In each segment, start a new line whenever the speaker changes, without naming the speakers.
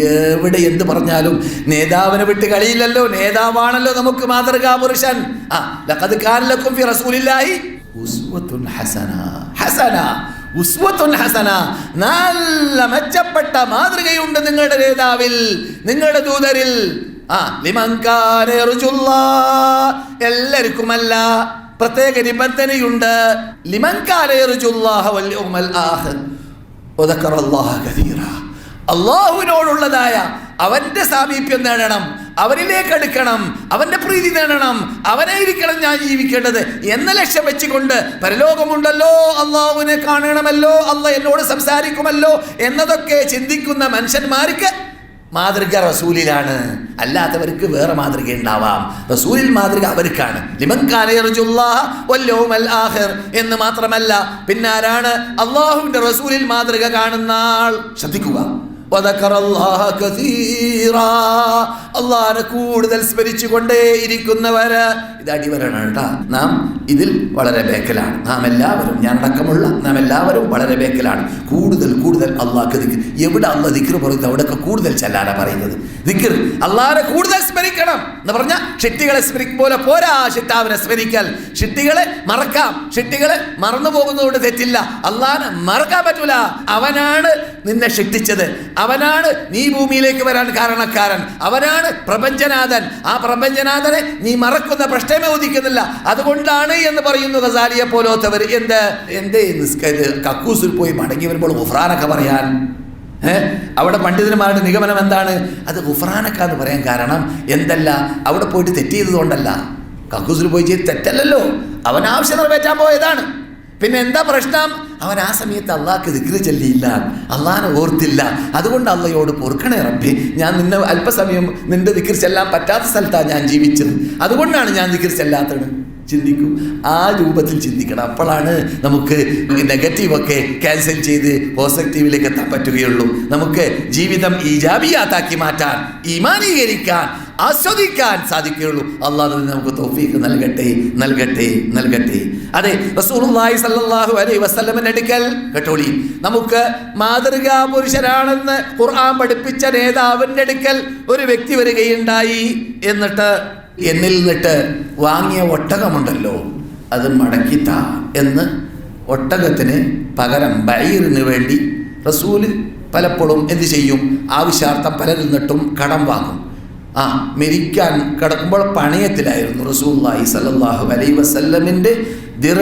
എവിടെ എന്ത് പറഞ്ഞാലും നേതാവിനെ വിട്ട് കളിയില്ലല്ലോ. നേതാവാണല്ലോ നമുക്ക് മാതൃകാ പുരുഷൻ ഫി റസൂലില്ലാഹി ഹസന. ഹസന ഹസന. നല്ല മെച്ചപ്പെട്ട മാതൃകയുണ്ട് നിങ്ങളുടെ നേതാവിൽ നിങ്ങളുടെ ദൂതരിൽ. എല്ലാവർക്കുമല്ല പ്രത്യേക നിബന്ധനയുണ്ട്. ലിമൻ കാന യർജുല്ലാഹ വൽ യൗമൽ ആഖിർ. വദക്കറ കസീറ അള്ളാഹുവിനോടുള്ളതായ അവന്റെ സാമീപ്യം നേടണം അവനിലേക്ക് അടുക്കണം അവന്റെ പ്രീതി നേടണം അവനായിരിക്കണം ഞാൻ ജീവിക്കേണ്ടത് എന്ന ലക്ഷ്യം വെച്ചുകൊണ്ട് പരലോകമുണ്ടല്ലോ അള്ളാഹുവിനെ കാണണമല്ലോ അല്ല എന്നോട് സംസാരിക്കുമല്ലോ എന്നതൊക്കെ ചിന്തിക്കുന്ന മനുഷ്യന്മാർക്ക് മാതൃക റസൂലിലാണ്. അല്ലാത്തവർക്ക് വേറെ മാതൃക ഉണ്ടാവാം. റസൂലിൽ മാതൃക അവർക്കാണ്. എന്ന് മാത്രമല്ല പിന്നാരാണ് അള്ളാഹുവിന്റെ റസൂലിൽ മാതൃക കാണുന്ന ആൾ? ശ്രദ്ധിക്കുക. അള്ളാഹിനെ കൂടുതൽ സ്മരിച്ചുകൊണ്ടേ ഇരിക്കുന്നവര് ഇത് അടിവരാണ് കേട്ടാ നാം ഇതിൽ വളരെ ബേക്കലാണ്. നാം എല്ലാവരും ഞാൻ അടക്കമുള്ള നാം എല്ലാവരും വളരെ ബേക്കലാണ്. കൂടുതൽ കൂടുതൽ അള്ളാഹ് ദിക്ർ എവിടെ അള്ളാഹ് ദിക്ർ പറയുന്നത് അവിടെയൊക്കെ കൂടുതൽ ചെല്ലാനാ പറയുന്നത്. ദിക്ർ. അള്ളാഹിനെ കൂടുതൽ സ്മരിക്കണം എന്ന് പറഞ്ഞാൽ ഷിട്ടികളെ സ്മരിക്കും പോലെ പോരാ ഷിട്ടാവിനെ സ്മരിക്കൽ ഷിട്ടികളെ മറക്കാം. ഷിട്ടികളെ മറന്നു പോകുന്നതുകൊണ്ട് തെറ്റില്ല. അള്ളാഹിനെ മറക്കാൻ പറ്റൂല. അവനാണ് നിന്നെ ഷിട്ടിച്ചത്. അവനാണ് നീ ഭൂമിയിലേക്ക് വരാൻ കാരണക്കാരൻ. അവനാണ് പ്രപഞ്ചനാഥൻ. ആ പ്രപഞ്ചനാഥനെ നീ മറക്കുന്ന പ്രശ്നമേ ഉദിക്കുന്നില്ല. അതുകൊണ്ടാണ് എന്ന് പറയുന്നു ഗസാലിയെ പോലോത്തവർ. എന്ത്? എന്തേ? നിസ്കര് കക്കൂസിൽ പോയി മടങ്ങി വരുമ്പോൾ ഉഫ്രാനൊക്കെ പറയാൻ? അവിടെ പണ്ഡിതന്മാരുടെ നിഗമനം എന്താണ്? അത് ഉഫ്രാനക്ക എന്ന് പറയാൻ കാരണം എന്തല്ല? അവിടെ പോയിട്ട് തെറ്റ് ചെയ്തതുകൊണ്ടല്ല. കക്കൂസിൽ പോയി ചെയ്ത് തെറ്റല്ലല്ലോ. അവൻ ആവശ്യം നിറവേറ്റാൻ പോയതാണ്. പിന്നെ എന്താ പ്രശ്നം? അവൻ ആ സമയത്ത് അള്ളാഹ്ക്ക് ദിഗ്രി ചൊല്ലിയില്ല. അള്ളാഹിനെ ഓർത്തില്ല. അതുകൊണ്ട് അള്ളയോട് പൊറുക്കണേ റബ്ബി. ഞാൻ നിന്നെ അല്പസമയം നിന്റെ ദിക്ർ ചെല്ലാൻ പറ്റാത്ത സ്ഥലത്താണ് ഞാൻ ജീവിച്ചത്. അതുകൊണ്ടാണ് ഞാൻ ദിക്ർ ചെല്ലാത്തത്. ചിന്തിക്കൂ. ആ രൂപത്തിൽ ചിന്തിക്കണം. അപ്പോഴാണ് നമുക്ക് നെഗറ്റീവൊക്കെ ക്യാൻസൽ ചെയ്ത് പോസിറ്റീവിലേക്ക് എത്താൻ പറ്റുകയുള്ളൂ. നമുക്ക് ജീവിതം ഈജാബിയാത്താക്കി മാറ്റാൻ ഈമാനീകരിക്കാൻ ആസ്വദിക്കാൻ സാധിക്കുകയുള്ളൂ. അള്ളാഹു നമുക്ക് തോഫീക്ക് നൽകട്ടെ നൽകട്ടെ നൽകട്ടെ. അതെ റസൂലുള്ളാഹി സല്ലല്ലാഹു അലൈഹി വസല്ലമയുടെ അടുക്കൽ കേട്ടോളി നമുക്ക് മാതൃകാ പുരുഷനാണെന്ന് ഖുർആൻ പഠിപ്പിച്ച നേതാവിന്റെ അടുക്കൽ ഒരു വ്യക്തി വരികയുണ്ടായി എന്നിട്ട് എന്നിൽ നിന്നിട്ട് വാങ്ങിയ ഒട്ടകമുണ്ടല്ലോ അത് മടക്കിത്ത എന്ന് ഒട്ടകത്തിന് പകരം ബൈറിന് വേണ്ടി റസൂൽ പലപ്പോഴും എന്ത് ചെയ്യും? ആവശ്യാർത്ഥം പലരിൽ നിന്നിട്ടും കടം വാങ്ങും. ആ മെരിക്കാൻ കിടക്കുമ്പോൾ പണയത്തിലായിരുന്നു. റസൂല്ലായി സല്ലല്ലാഹു അലൈ വസല്ലമിന്റെ ദിറ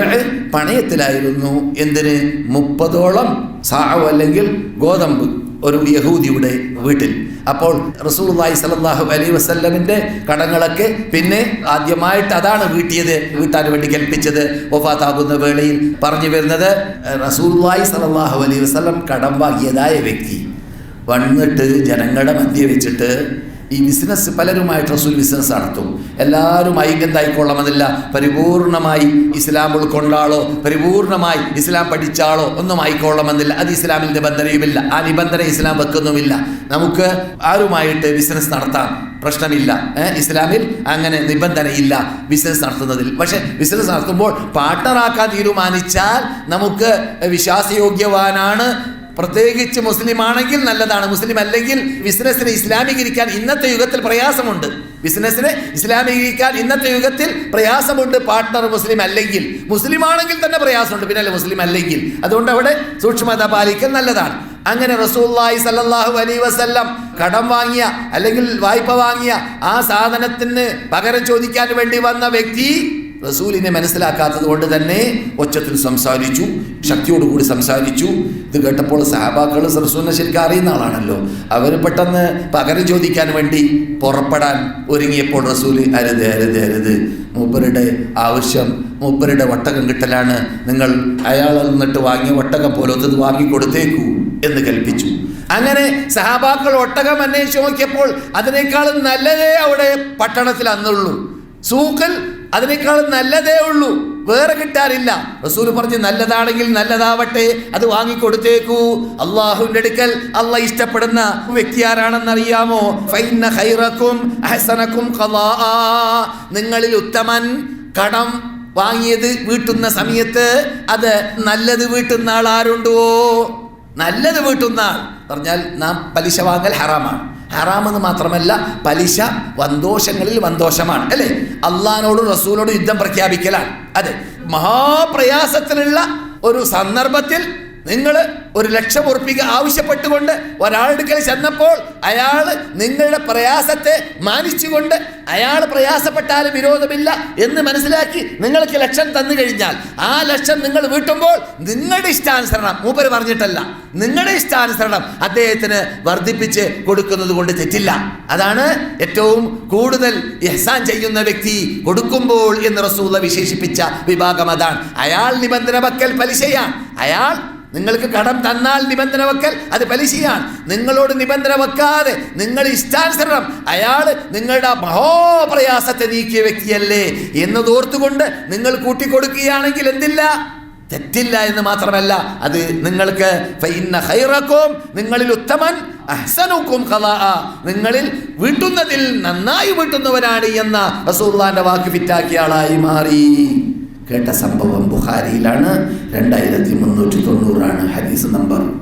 പണയത്തിലായിരുന്നു. എന്തിന്? മുപ്പതോളം സാവ് അല്ലെങ്കിൽ ഗോതമ്പ് ഒരു യഹൂദിയുടെ വീട്ടിൽ. അപ്പോൾ റസൂലുള്ളാഹി സ്വല്ലല്ലാഹു അലൈ വസ്ല്ലമിന്റെ കടങ്ങളൊക്കെ പിന്നെ ആദ്യമായിട്ട് അതാണ് വീട്ടിയത് വീട്ടാൻ വേണ്ടി കൽപ്പിച്ചത്. ഒഫാത്താകുന്ന വേളയിൽ പറഞ്ഞു വരുന്നത് റസൂലുള്ളാഹി സ്വല്ലല്ലാഹു അലൈ വസല്ലം കടം വാങ്ങിയതായ വ്യക്തി. വന്നിട്ട് ജനങ്ങളുടെ മധ്യ വെച്ചിട്ട് ഈ ബിസിനസ് പലരുമായിട്ട് റസൂൽ ബിസിനസ് നടത്തും. എല്ലാവരും ഐക്യന്തായിക്കൊള്ളണമെന്നില്ല പരിപൂർണമായി ഇസ്ലാം ഉൾക്കൊണ്ടാളോ പരിപൂർണമായി ഇസ്ലാം പഠിച്ചാളോ ഒന്നും ആയിക്കൊള്ളണമെന്നില്ല. അത് ഇസ്ലാമിൽ നിബന്ധനയുമില്ല. ആ നിബന്ധന ഇസ്ലാം വെക്കുന്നുമില്ല. നമുക്ക് ആരുമായിട്ട് ബിസിനസ് നടത്താം പ്രശ്നമില്ല. ഇസ്ലാമിൽ അങ്ങനെ നിബന്ധനയില്ല ബിസിനസ് നടത്തുന്നതിൽ. പക്ഷെ ബിസിനസ് നടത്തുമ്പോൾ പാർട്ണറാക്കാൻ തീരുമാനിച്ചാൽ നമുക്ക് വിശ്വാസയോഗ്യവാനാണ് പ്രത്യേകിച്ച് മുസ്ലിം ആണെങ്കിൽ നല്ലതാണ്. മുസ്ലിം അല്ലെങ്കിൽ ബിസിനസ്സിനെ ഇസ്ലാമീകരിക്കാൻ ഇന്നത്തെ യുഗത്തിൽ പ്രയാസമുണ്ട്. ബിസിനസ്സിനെ ഇസ്ലാമീകരിക്കാൻ ഇന്നത്തെ യുഗത്തിൽ പ്രയാസമുണ്ട്. പാർട്ട്ണർ മുസ്ലിം അല്ലെങ്കിൽ. മുസ്ലിം ആണെങ്കിൽ തന്നെ പ്രയാസമുണ്ട്. പിന്നെ മുസ്ലിം അല്ലെങ്കിൽ? അതുകൊണ്ട് അവിടെ സൂക്ഷ്മത പാലിക്കൽ നല്ലതാണ്. അങ്ങനെ റസൂല്ലായി സല്ലാഹു അലൈഹി വസല്ലം കടം വാങ്ങിയ അല്ലെങ്കിൽ വായ്പ വാങ്ങിയ ആ സാധനത്തിന് പകരം ചോദിക്കാൻ വേണ്ടി വന്ന വ്യക്തി റസൂലിനെ മനസ്സിലാക്കാത്തത് കൊണ്ട് തന്നെ ഒച്ചത്തിൽ സംസാരിച്ചു ശക്തിയോടുകൂടി സംസാരിച്ചു. ഇത് കേട്ടപ്പോൾ സഹാബാക്കൾ റസൂലിനെ ശരിക്കും അറിയുന്ന ആളാണല്ലോ. അവർ പെട്ടെന്ന് പകരം ചോദിക്കാൻ വേണ്ടി പുറപ്പെടാൻ ഒരുങ്ങിയപ്പോൾ റസൂൽ അരുത് അരുത് അരുത്. മൂപ്പരുടെ ആവശ്യം മൂപ്പരുടെ വട്ടകം കിട്ടലാണ്. നിങ്ങൾ അയാളിൽ നിന്നിട്ട് വാങ്ങിയ വട്ടകം പോലത്തത് വാങ്ങിക്കൊടുത്തേക്കൂ എന്ന് കൽപ്പിച്ചു. അങ്ങനെ സഹാബാക്കൾ ഒട്ടകം അന്വേഷിച്ച് നോക്കിയപ്പോൾ അതിനേക്കാളും നല്ലതേ അവിടെ പട്ടണത്തിൽ അന്നുള്ളൂ. സൂക്കൽ അതിനേക്കാളും നല്ലതേ ഉള്ളൂ. വേറെ കിട്ടാനില്ല. റസൂൽ പറഞ്ഞ് നല്ലതാണെങ്കിൽ നല്ലതാവട്ടെ അത് വാങ്ങിക്കൊടുത്തേക്കൂ. അള്ളാഹുവിന്റെ അടുക്കൽ അള്ള ഇഷ്ടപ്പെടുന്ന വ്യക്തി ആരാണെന്ന് അറിയാമോ. നിങ്ങളിൽ ഉത്തമൻ കടം വാങ്ങിയത് വീട്ടുന്ന സമയത്ത് അത് നല്ലത് വീട്ടുന്ന ആൾ ആരുണ്ടോ? നല്ലത് വീട്ടുന്ന ആൾ. പറഞ്ഞാൽ നാം പലിശ വാങ്ങൽ ഹറാമാണ്. ഹറാമെന്ന് മാത്രമല്ല പലിശ വന്തോഷങ്ങളിൽ വന്തോഷമാണ് അല്ലേ? അള്ളഹാനോടും റസൂലോടും യുദ്ധം പ്രഖ്യാപിക്കലാണ്. അതെ മഹാപ്രയാസത്തിലുള്ള ഒരു സന്ദർഭത്തിൽ നിങ്ങൾ ഒരു ലക്ഷം ഉറപ്പിക്കുക ആവശ്യപ്പെട്ടുകൊണ്ട് ഒരാളെടുക്കൽ ചെന്നപ്പോൾ അയാൾ നിങ്ങളുടെ പ്രയാസത്തെ മാനിച്ചുകൊണ്ട് അയാൾ പ്രയാസപ്പെട്ടാലും വിരോധമില്ല എന്ന് മനസ്സിലാക്കി നിങ്ങൾക്ക് ലക്ഷം തന്നു കഴിഞ്ഞാൽ ആ ലക്ഷം നിങ്ങൾ വീട്ടുമ്പോൾ നിങ്ങളുടെ ഇഷ്ടാനുസരണം മൂപ്പര് പറഞ്ഞിട്ടല്ല നിങ്ങളുടെ ഇഷ്ടാനുസരണം അദ്ദേഹത്തിന് വർദ്ധിപ്പിച്ച് കൊടുക്കുന്നത് കൊണ്ട് തെറ്റില്ല. അതാണ് ഏറ്റവും കൂടുതൽ ഇഹ്സാൻ ചെയ്യുന്ന വ്യക്തി കൊടുക്കുമ്പോൾ എന്ന് റസൂല വിശേഷിപ്പിച്ച വിഭാഗം അതാണ്. അയാൾ നിബന്ധന വക്കൽ പലിശയാണ്. അയാൾ നിങ്ങൾക്ക് കടം തന്നാൽ നിബന്ധന വെക്കൽ അത് പലിശയാണ്. നിങ്ങളോട് നിബന്ധന വെക്കാതെ നിങ്ങൾ ഇഷ്ടാനുസരണം അയാൾ നിങ്ങളുടെ മഹോപ്രയാസത്തെ നീക്കിയ വ്യക്തിയല്ലേ എന്ന് തോർത്തുകൊണ്ട് നിങ്ങൾ കൂട്ടിക്കൊടുക്കുകയാണെങ്കിൽ എന്തില്ല? തെറ്റില്ല എന്ന് മാത്രമല്ല അത് നിങ്ങൾക്ക് ഹൈറക്കും നിങ്ങളിൽ ഉത്തമൻ അഹ്സനുക്കും നിങ്ങളിൽ വീട്ടുന്നതിൽ നന്നായി വീട്ടുന്നവനാണ് എന്ന റസൂള്ളാന്റെ വാക്ക് ഫിറ്റാക്കിയ ആളായി മാറി. കേട്ട സംഭവം ബുഖാരിയിലാണ്. രണ്ടായിരത്തി മുന്നൂറ്റി തൊണ്ണൂറാണ് ഹദീസ് നമ്പർ.